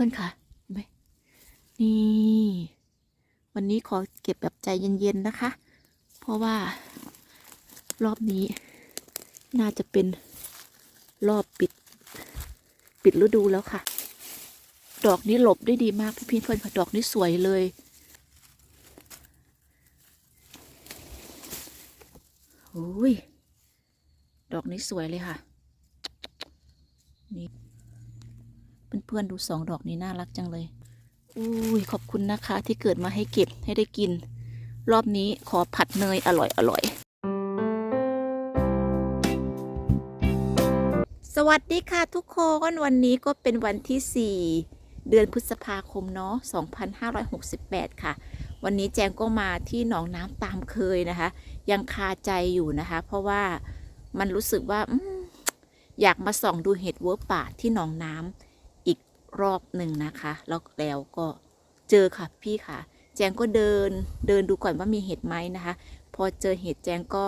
พื่อนๆค่ะไหมนี่ วันนี้ขอเก็บแบบใจเย็นๆนะคะ เพราะว่ารอบนี้ น่าจะเป็นรอบปิด ปิดฤดูแล้วค่ะ ดอกนี้หลบได้ดีมากพี่ๆเพื่อนค่ะดอกนี้สวยเลย โอ้ย ดอกนี้สวยเลยค่ะ นี่ เพื่อนๆดูสองดอกนี้น่ารักจังเลยอุ้ยขอบคุณนะคะที่เกิดมาให้เก็บให้ได้กิน รอบนี้ขอผัดเนยอร่อยอร่อยสวัสดีค่ะทุกคนวันนี้ก็เป็นวันที่ 4 เดือนพฤษภาคมเนาะ2568 ค่ะ วันนี้แจงก็มาที่หนองน้ำตามเคยนะคะ ยังคาใจอยู่นะคะ เพราะว่ามันรู้สึกว่าออยากมาส่องดูเห็ดเวิร์ป่าที่หนองน้ำ รอบหนึ่งนะคะ แล้วแล้วก็เจอค่ะพี่ค่ะ แจงก็เดินเดินดูก่อนว่ามีเห็ดไหมนะคะ พอเจอเห็ดแจงก็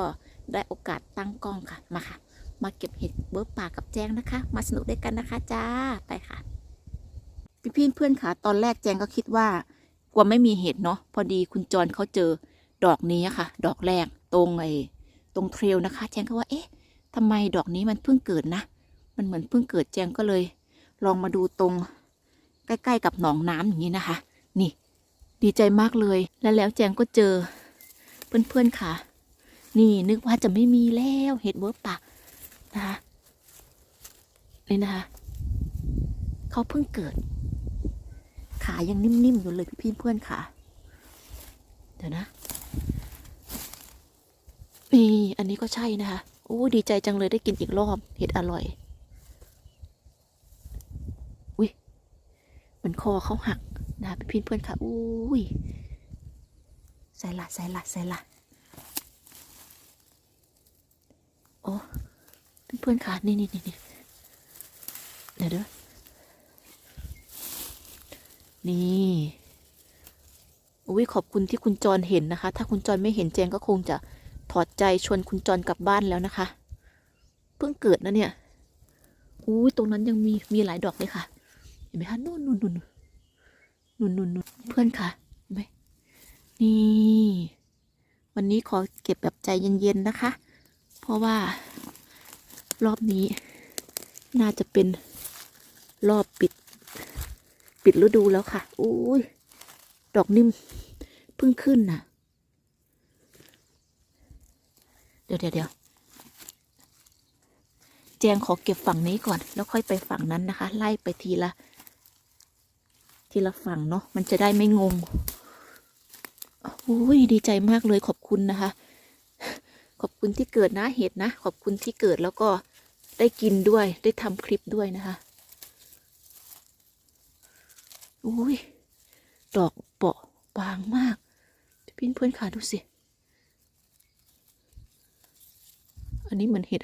ได้โอกาสตั้งกล้องค่ะมาค่ะ มาเก็บเห็ดเวิร์ป่ากับแจงนะคะ มาสนุกด้วยกันนะคะจ้าไปค่ะพี่พี่เพื่อนค่ะ ตอนแรกแจงก็คิดว่ากลัวไม่มีเห็ดเนาะพอดีคุณจรเขาเจอดอกนี้ค่ะ ดอกแรกตรงไอ้ตรงเทรลนะคะ แจงก็ว่าเอ๊ะทำไมดอกนี้มันเพิ่งเกิดนะ มันเหมือนเพิ่งเกิดแจงก็เลย ลองมาดูตรงใกล้ ๆ กับหนองน้ำอย่างนี้นะคะ นี่ ดีใจมากเลยแล้วแล้วแจงก็เจอ เพื่อนๆค่ะ นี่นึกว่าจะไม่มีแล้วเห็ดเวิร์กป่านะคะนี่นะคะเขาเพิ่งเกิด ขายังนิ่มๆอยู่เลยพี่เพื่อนค่ะ เดี๋ยวนะนี่อันนี้ก็ใช่นะคะโอ้ดีใจจังเลยได้กินอีกรอบเห็ดอร่อย เหมือนคอเขาหักนะคะพี่เพื่อนค่ะอุ้ยใส่ละใส่ละใส่ละโอ้เพื่อนๆค่ะนี่นี่นี่นี่เดี๋ยวเด้อนี่อุ้ยขอบคุณที่คุณจรเห็นนะคะ ถ้าคุณจรไม่เห็นแจงก็คงจะถอดใจชวนคุณจรกลับบ้านแล้วนะคะ เพิ่งเกิดนะเนี่ยอุ้ยตรงนั้นยังมีมีหลายดอกเลยค่ะ ห็นไหมคะนู่นนู่นนู่นนู่นนู่นนู่นเพื่อนค่ะเห็นไหมนี่ วันนี้ขอเก็บแบบใจเย็นๆนะคะ เพราะว่ารอบนี้ น่าจะเป็นรอบปิด ปิดฤดูแล้วค่ะอุ้ยดอกนิ่มเพิ่งขึ้นน่ะ เดี๋ยวเดี๋ยวเดี๋ยวแจงขอเก็บฝั่งนี้ก่อน แล้วค่อยไปฝั่งนั้นนะคะ ไล่ไปทีละ ทีละฝั่งเนาะมันจะได้ไม่งงอุ้ยดีใจมากเลยขอบคุณนะคะ ขอบคุณที่เกิดนะเห็ดนะ ขอบคุณที่เกิดแล้วก็ได้กินด้วยได้ทำคลิปด้วยนะคะอุ้ยดอกเปาะบางมากพี่เพื่อนขาดูสิ อันนี้เหมือนเห็ด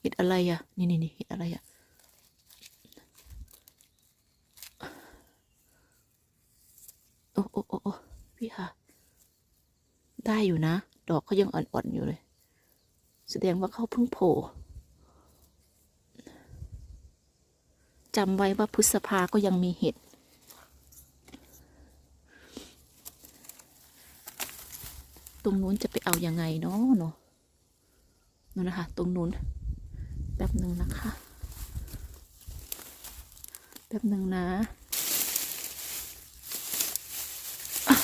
เห็ดอะไรอะนี่นี่นี่เห็ดอะไรอะโโอ้โอ้โอ้พี่ค่ะ ได้อยู่นะ ดอกเขายังอ่อนๆอยู่เลย แสดงว่าเขาเพิ่งโผล่จำไว้ว่าพฤษภาก็ยังมีเห็ดตรงนู้นจะไปเอายังไงเนาะเนาะนู่นนะคะ ตรงนู้นแป๊บหนึ่งนะคะ แป๊บหนึ่งนะอะ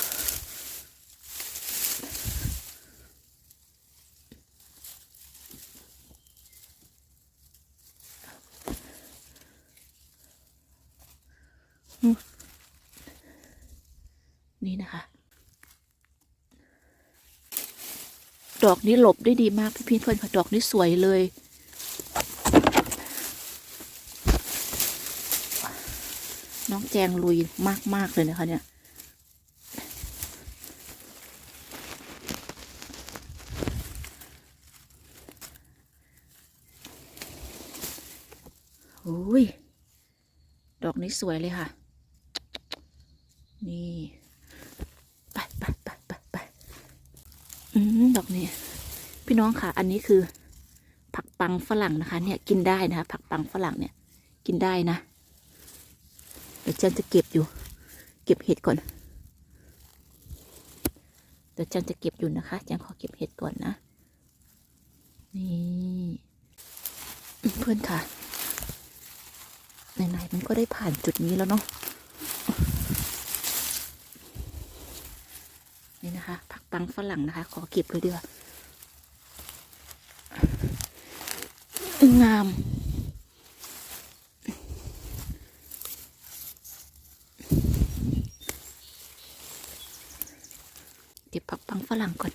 อืมนี่นะคะ ดอกนี้หลบได้ดีมากพี่พี่เพื่อนค่ะดอกนี้สวยเลย น้องแจงลุยมาก ๆ เลยนะคะเนี่ยโอ้ย ดอกนี้สวยเลยค่ะ นี่ ไปไปไปไปไป อืมดอกนี้ พี่น้องค่ะ อันนี้คือ ผักปังฝรั่งนะคะ เนี่ยกินได้นะคะผักปังฝรั่งเนี่ย กินได้นะเดี๋ยวจันจะเก็บอยู่ เก็บเห็ดก่อน เดี๋ยวจันจะเก็บอยู่นะคะจันขอเก็บเห็ดก่อนนะ นี่เพื่อนค่ะไหนๆมันก็ได้ผ่านจุดนี้แล้วเนาะนี่นะคะผักปังฝรั่งนะคะ ขอเก็บเลยดีกว่า งามเก็บผักปังฝรั่งก่อน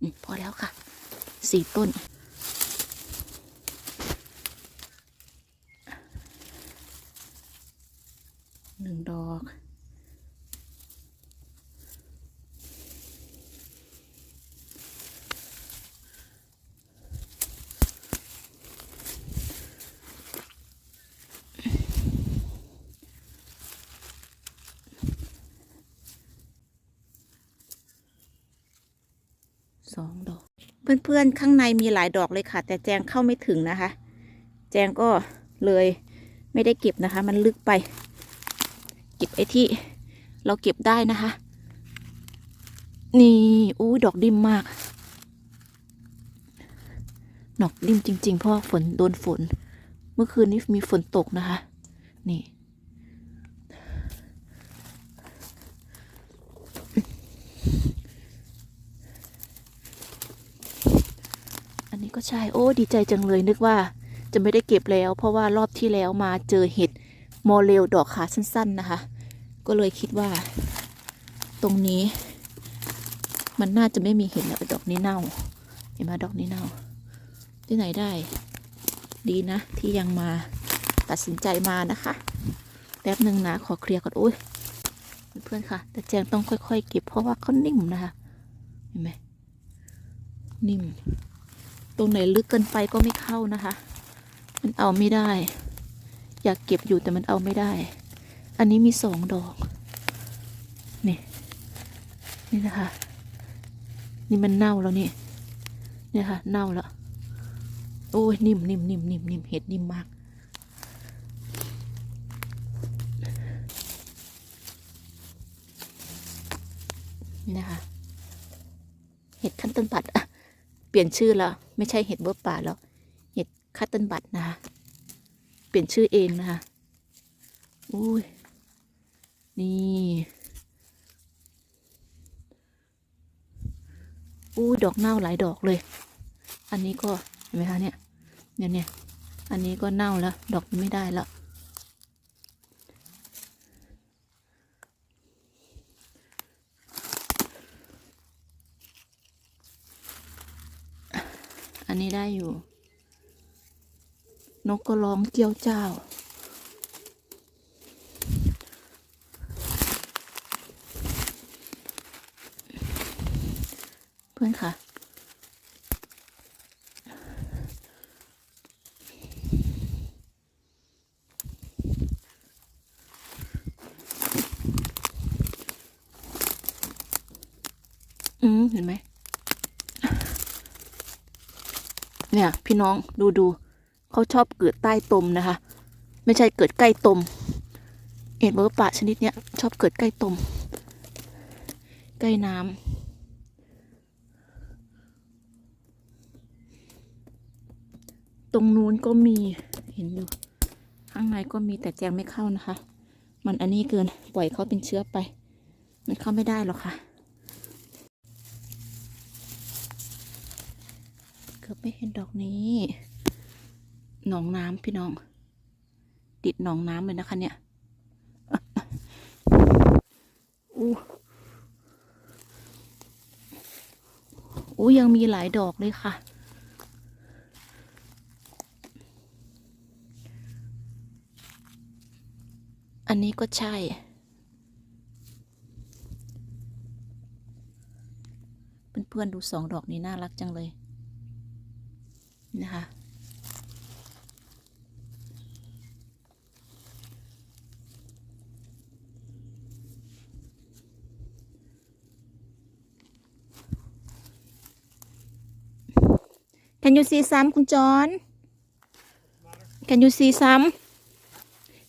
อืมพอแล้วค่ะ สี่ต้น หนึ่งดอก สองดอก เพื่ อนๆข้างในมีหลายดอกเลยค่ะ แต่แจงเข้าไม่ถึงนะคะ แจงก็เลยไม่ได้เก็บนะคะ มันลึกไป เก็บไอ้ที่เราเก็บได้นะคะ นี่อู้ดอกดิมมาก ดอกดิมจริง ๆ เพราะฝนโดนฝน เมื่อคืนนี้มีฝนตกนะคะ นี่ อันนี้ ก็ใช่โอ้ดีใจจังเลยนึกว่าจะไม่ได้เก็บแล้ว เพราะว่ารอบที่แล้วมาเจอเห็ดโมเลลดอกขาสั้น ๆนะคะ ก็เลยคิดว่า ตรงนี้ มันน่าจะไม่มีเห็ดแล้วดอกนี้เน่า เห็นไหมดอกนี้เน่า ที่ไหนได้ ดีนะ ที่ยังมาตัดสินใจมานะคะแป๊บหนึ่งนะขอเคลียร์ก่อนโอ้ยเพื่อนๆค่ะ แต่แจงต้องค่อยๆเก็บเพราะว่าเขานิ่มนะคะ เห็นไหมนิ่ม ตรงไหนลึกเกินไปก็ไม่เข้านะคะ มันเอาไม่ได้ อยากเก็บอยู่แต่มันเอาไม่ได้ อันนี้มีสองดอก นี่ นี่นะคะ นี่มันเน่าแล้วนี่เนี่ยค่ะ เน่าแล้วโอ้ยนิ่มนิ่มนิ่มนิ่มนิ่มเห็ดนิ่มมาก นี่นะคะ เห็ดขั้นต้นปัด เปลี่ยนชื่อแล้ว ไม่ใช่เห็ดเบิร์ป่าแล้ว เห็ดคัตเติลบัตนะคะเปลี่ยนชื่อเองนะคะอุ้ย นี่ อู้ดอกเน่าหลายดอกเลย อันนี้ก็เห็นไหมคะเนี่ย เนี่ยเนี่ย อันนี้ก็เน่าแล้ว ดอกไม่ได้แล้ว อันนี้ได้อยู่ นกก็ร้องเจียวเจ้า เพื่อนค่ะอืมเห็นไหม เนี่ย พี่น้องดูดูเขาชอบเกิดใต้ตมนะคะ ไม่ใช่เกิดใกล้ตม เอ็ดเบอร์ป่าชนิดเนี้ยชอบเกิดใกล้ตม ใกล้น้ำตรงนู้นก็มีเห็นอยู่ ข้างในก็มีแต่แจงไม่เข้านะคะ มันอันนี้เกินปล่อยเขาเป็นเชื้อไป มันเข้าไม่ได้หรอกค่ะ กือบไม่เห็นดอกนี้หนองน้ำพี่น้อง ติดหนองน้ำเลยนะคะเนี่ยอู้อู้ยังมีหลายดอกเลยค่ะ อันนี้ก็ใช่เพื่อนๆดูสองดอกนี้น่ารักจังเลย นะคะ Can you see some คุณจอน Can you see some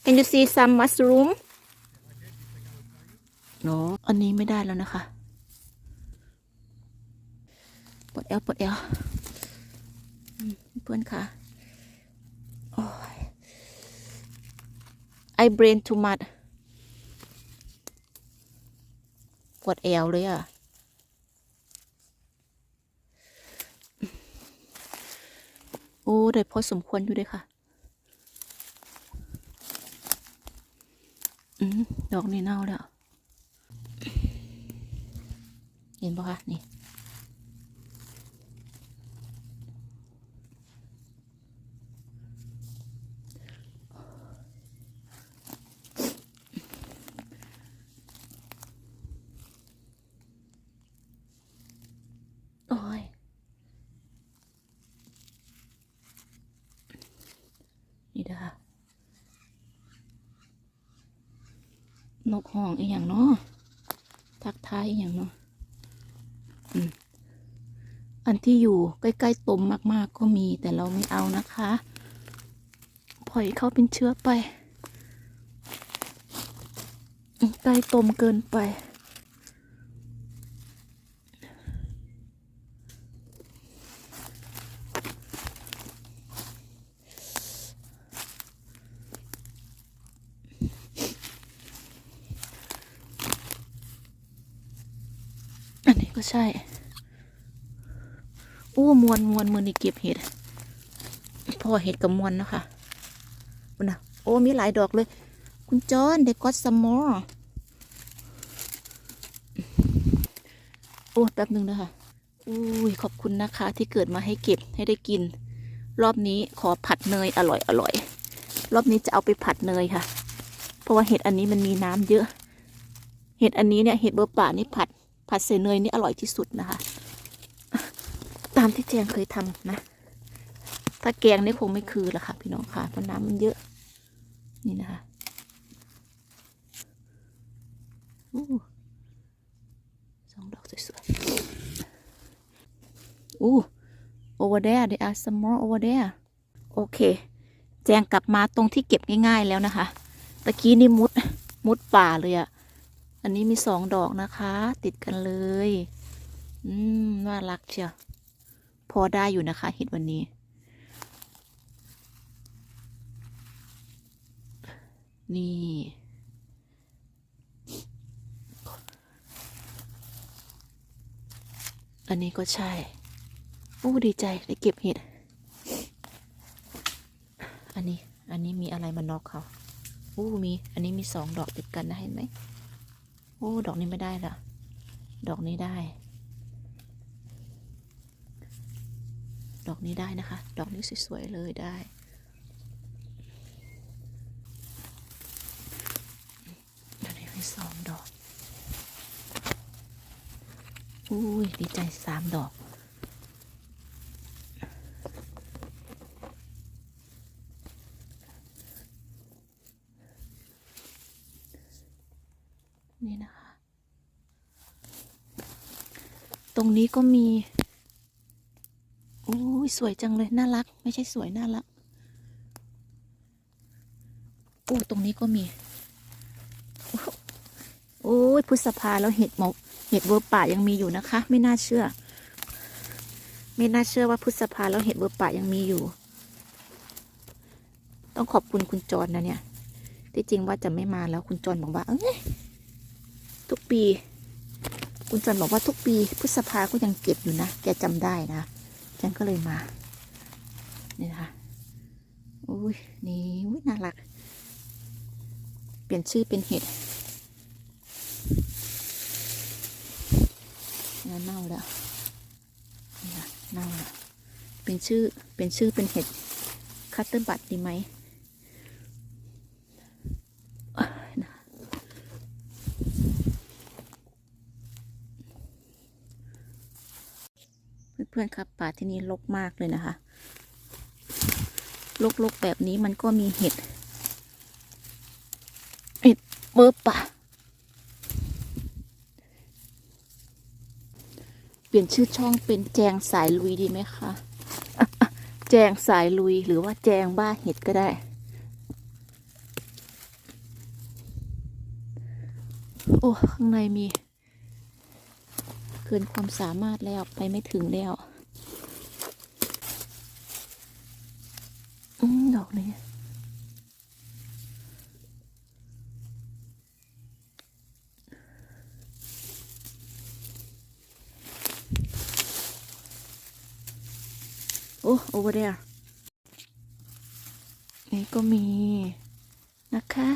Can you see some mushroom เนาะอันนี้ไม่ได้แล้วนะคะ ปวดเอวปวดเอว พื่อนค่ะโอ้ย I brain too much ปวดเอวเลยอะ โอ้ ได้พอสมควรอยู่เลยค่ะ อืม ดอกนี่เน่าแล้ว เห็นปะคะ นี่ โอ้ย นี่เด้อค่ะ นกห้องอีกอย่างเนาะทักทายอีกอย่างเนาะอันที่อยู่ใกล้ๆตมมากๆก็มีแต่เราไม่เอานะคะปล่อยเขาเป็นเชื้อไปใกล้ตมเกินไป ก็ใช่ อู้มวนมวนมือนี่เก็บเห็ด พอเห็ดกับมวนนะคะอุยนะโอ้มีหลายดอกเลย คุณจอนเด็กก็สมอโอ้แป๊บหนึ่งนะคะอุ้ยขอบคุณนะคะ ที่เกิดมาให้เก็บให้ได้กิน รอบนี้ขอผัดเนยอร่อยอร่อย รอบนี้จะเอาไปผัดเนยค่ะ เพราะว่าเห็ดอันนี้มันมีน้ำเยอะ เห็ดอันนี้เนี่ยเห็ดเบอร์ป่านี่ผัด ผัดใส่เนยนี่อร่อยที่สุดนะคะ ตามที่แจงเคยทำนะ ถ้าแกงนี่คงไม่คือละค่ะ พี่น้องค่ะเพราะน้ำมันเยอะ นี่นะคะอสองดอกสวยๆอู้ over there there are some more over there โอเค แจงกลับมาตรงที่เก็บง่ายๆแล้วนะคะ ตะกี้นี่มุด มุดป่าเลยอะ อันนี้มีสองดอกนะคะ ติดกันเลย อืมน่ารักเชียวพอได้อยู่นะคะเห็ดวันนี้ นี่ อันนี้ก็ใช่โอ้ดีใจได้เก็บเห็ด อันนี้ อันนี้มีอะไรมานอกเขาโอ้มี อันนี้มีสองดอกติดกันนะเห็นไหม โอ้ดอกนี้ไม่ได้ละดอกนี้ได้ ดอกนี้ได้นะคะ ดอกนี้สวยๆเลยได้ดอกนี้มีสองดอก อุ้ยดีใจสามดอก นี่นะคะ ต รงนี้ก็มี โอ้ยสวยจังเลย น่ารัก ไม่ใช่สวย น่ารักโอ้ตรงนี้ก็มี โอ้ยพุทธภาแล้วเห็ดหมกเห็ดเวอร์ป่ายังมีอยู่นะคะ ไม่น่าเชื่อ ไม่น่าเชื่อว่าพุทธภาแล้วเห็ดเวอร์ป่ายังมีอยู่ ต้องขอบคุณคุณจรนะเนี่ย ที่จริงว่าจะไม่มาแล้วคุณจรบอกว่า เอ้ยทุกปี คุณจันบอกว่าทุกปีพฤษภาก็ยังเก็บอยู่นะ แกจำได้นะฉันก็เลยมา นี่นะคะอุ้ยนี่อุ้ยน่ารัก เปลี่ยนชื่อเป็นเห็ดงาเน่าแล้วนี่ค่ะเน่าแล้วเป็นชื่อเป็นชื่อเป็นเห็ดคัตเตอร์บัตดีไหม เพื่อนๆครับ ป่าที่นี่รกมากเลยนะคะรกๆแบบนี้มันก็มีเห็ด เห็ดเบอร์ป่าเปลี่ยนชื่อช่องเป็นแจงสายลุยดีไหมคะ แจงสายลุยหรือว่าแจงบ้าเห็ดก็ได้ โอ้ ข้างในมี กินความสามารถแล้วไปไม่ถึงแล้วอืมดอกนี้โอ้ over there นี่ก็มีนะคะ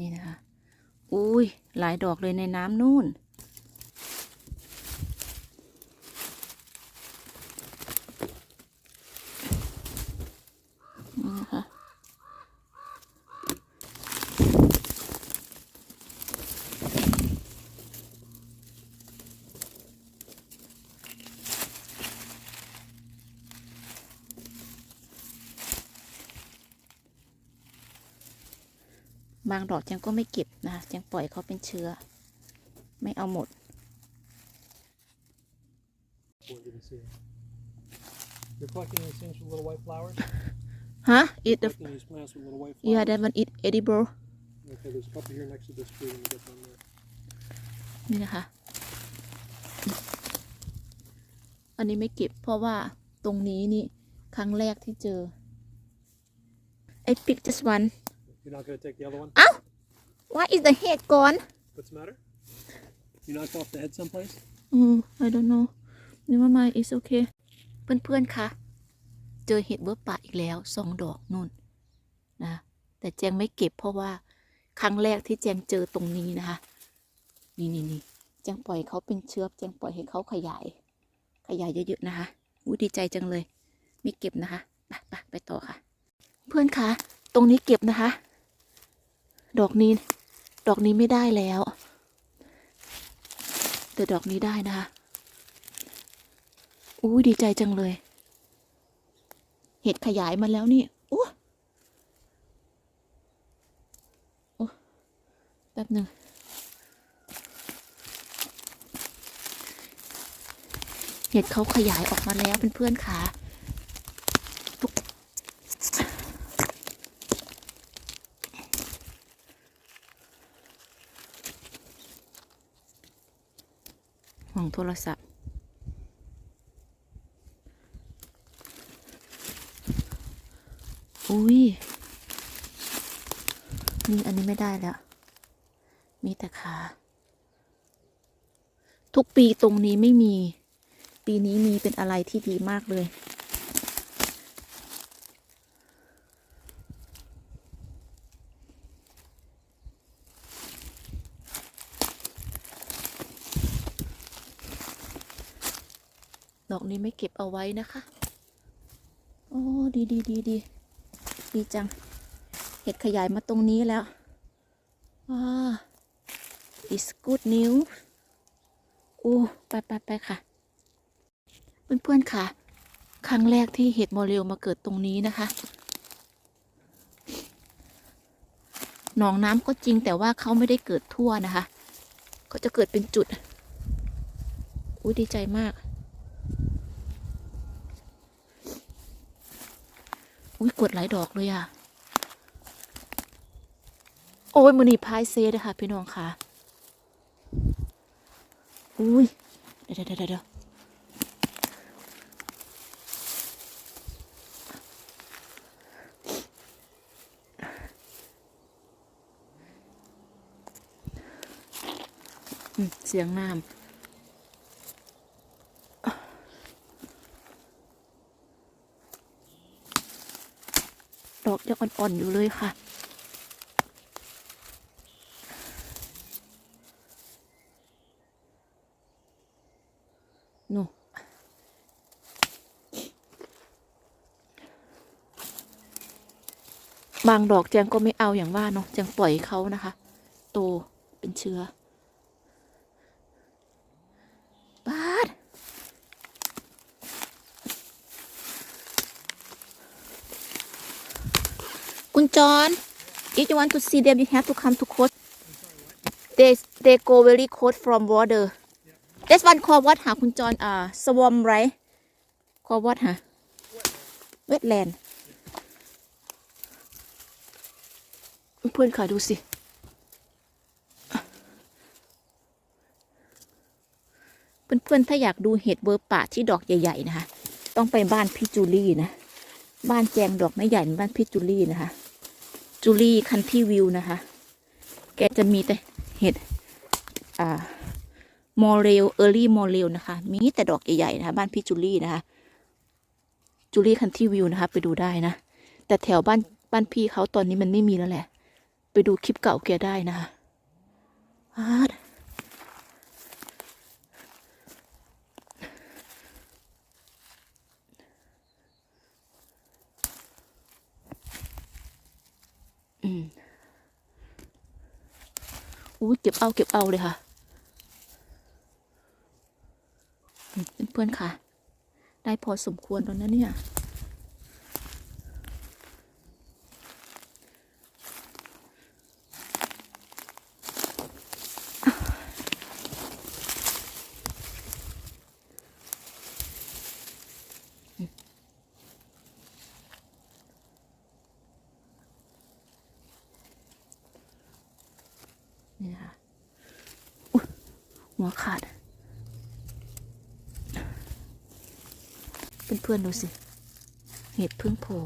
นี่นะคะ อุ้ย หลายดอกเลยในน้ำนู่น บางดอกจังก็ไม่เก็บนะคะจังปล่อยเขาเป็นเชื้อ ไม่เอาหมด We're gonna see. You're collecting these things with little white flowers? ฮะ eat the Collecting these plants with little white flowers? yeah that one eat edible Okay, there's a couple here next to this tree when you get down there. นี่นะคะ อันนี้ไม่เก็บเพราะว่าตรงนี้นี่ ครั้งแรกที่เจอ I pick just one You're not gonna take the other one? why is the head gone What's the matter? You knocked off the head someplace? อืม I don't know นี่ว่า my is okay เพื่อนๆ คะ เจอเห็ดเบอร์ป่าอีกแล้วสองดอกนู่นนะ แต่แจงไม่เก็บเพราะว่าครั้งแรกที่แจงเจอตรงนี้นะคะ นี่นี่นี่แจงปล่อยเขาเป็นเชื้อแจงปล่อยให้เขาขยาย ขยายเยอะๆนะคะอู้ดีใจจังเลย ไม่เก็บนะคะ ไปไปไปต่อค่ะ เพื่อนคะ ตรงนี้เก็บนะคะ ดอกนี้ ดอกนี้ไม่ได้แล้ว แต่ดอกนี้ได้นะคะอู้ดีใจจังเลย เห็ดขยายมาแล้วนี่อู้โอ้แป๊บหนึ่งเห็ดเขาขยายออกมาแล้วเพื่อนๆค่ะทุกห่วง โทรศัพท์ อุ้ย นี่อันนี้ไม่ได้แล้ว มีแต่ขา ทุกปีตรงนี้ไม่มี ปีนี้มีเป็นอะไรที่ดีมากเลย นี้ไม่เก็บเอาไว้นะคะ โอ้ดีดีดีดีดีจัง เห็ดขยายมาตรงนี้แล้วว้า is good news โอ้ไปไปไปค่ะ เพื่อนๆค่ะ ครั้งแรกที่เห็ดโมเรลมาเกิดตรงนี้นะคะหนองน้ำก็จริงแต่ว่าเขาไม่ได้เกิดทั่วนะคะ ก็จะเกิดเป็นจุด อุ้ยดีใจมาก อุ้ยกดหลายดอกเลยอะ โอ้ยมือนีพายเซดอะค่ะ พี่น้องค่ะ อุ้ย เดี๋ยวเดี๋ยวเดี๋ยวเดี๋ยวเสียงน้ำ ดอก ยังอ่อนๆอยู่เลยค่ะ หนูบางดอกแจงก็ไม่เอาอย่างว่าเนาะแจงปล่อยเขานะคะ โตเป็นเชื้อปาด คุณจอน if you want to see them you have to come to coast they they go very cold from water this one called what หาคุณจอนอ่า swarm right called what หา wetland เพื่อนค่ะดูสิ เพื่อนๆ ถ้าอยากดูเห็ดเวอร์ป่าที่ดอกใหญ่ ๆ นะคะ ต้องไปบ้านพี่จูลี่นะ บ้านแจงดอกไม่ใหญ่บ้านพี่จูลี่นะคะ จูลี่คันที่วิวนะคะ แกจะมีแต่เห็ด อ่ามอเรลเออร์ลี่มอเรลนะคะ มีแต่ดอกใหญ่ๆนะคะบ้านพี่จูลี่นะคะ จูลี่คันที่วิวนะคะ ไปดูได้นะ แต่แถวบ้านบ้านพี่เขาตอนนี้มันไม่มีแล้วแหละ ไปดูคลิปเก่าแกได้นะคะ อืมอู้เก็บเอาเก็บเอาเลยค่ะ เพื่อนๆค่ะ ได้พอสมควรแล้วนะเนี่ย นี่นะคะอุ๊ยหัวขาด เพื่อน ๆ ดูสิ เห็ดพิ่งโผล่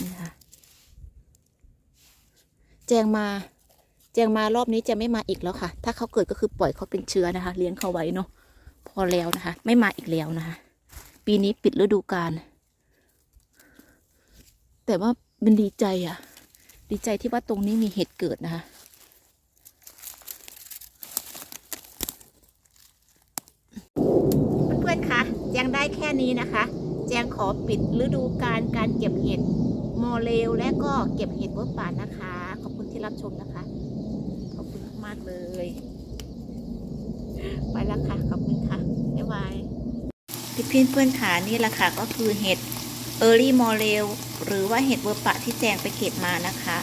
นี่นะคะแจงมา แจงมารอบนี้จะไม่มาอีกแล้วค่ะ ถ้าเขาเกิดก็คือปล่อยเขาเป็นเชื้อนะคะ เลี้ยงเขาไว้เนาะ พอแล้วนะคะ ไม่มาอีกแล้วนะคะ ปีนี้ปิดฤดูกาล แต่ว่ามันดีใจอะ่ะ ดีใจที่ว่าตรงนี้มีเห็ดเกิดนะคะ เพื่อนๆ คะแจงได้แค่ นี้นะคะ แจงขอปิดฤดูการการเก็บเห็ดมอเลวและก็เก็บเห็ดเวิร์ป่านะคะ ขอบคุณที่รับชมนะคะ ขอบคุณมากเลย ไปแล้วค่ะ ขอบคุณค่ะ บ๊ายบายพี่เพื่อนๆขานี่แหละค่ะก็คือเห็ดเออร์ลี่มอเรลหรือว่าเห็ดเวอร์ปะที่แจงไปเก็บมานะคะ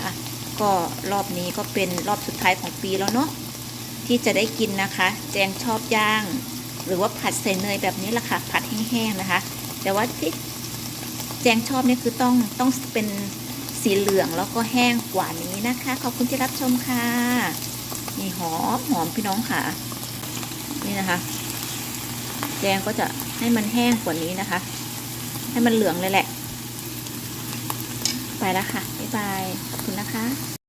ก็รอบนี้ก็เป็นรอบสุดท้ายของปีแล้วเนาะที่จะได้กินนะคะ แจงชอบย่าง หรือว่าผัดใส่เนยแบบนี้แหละค่ะ ผัดแห้งๆนะคะ แต่ว่าที่แจงชอบนี่คือต้องต้องเป็นสีเหลืองแล้วก็แห้งกว่านี้นะคะ ขอบคุณที่รับชมค่ะนี่หอมหอมพี่น้องค่ะ นี่นะคะ แจงก็จะให้มันแห้งกว่านี้นะคะ ให้มันเหลืองเลยแหละ ไปแล้วค่ะบ๊ายบายขอบคุณนะคะ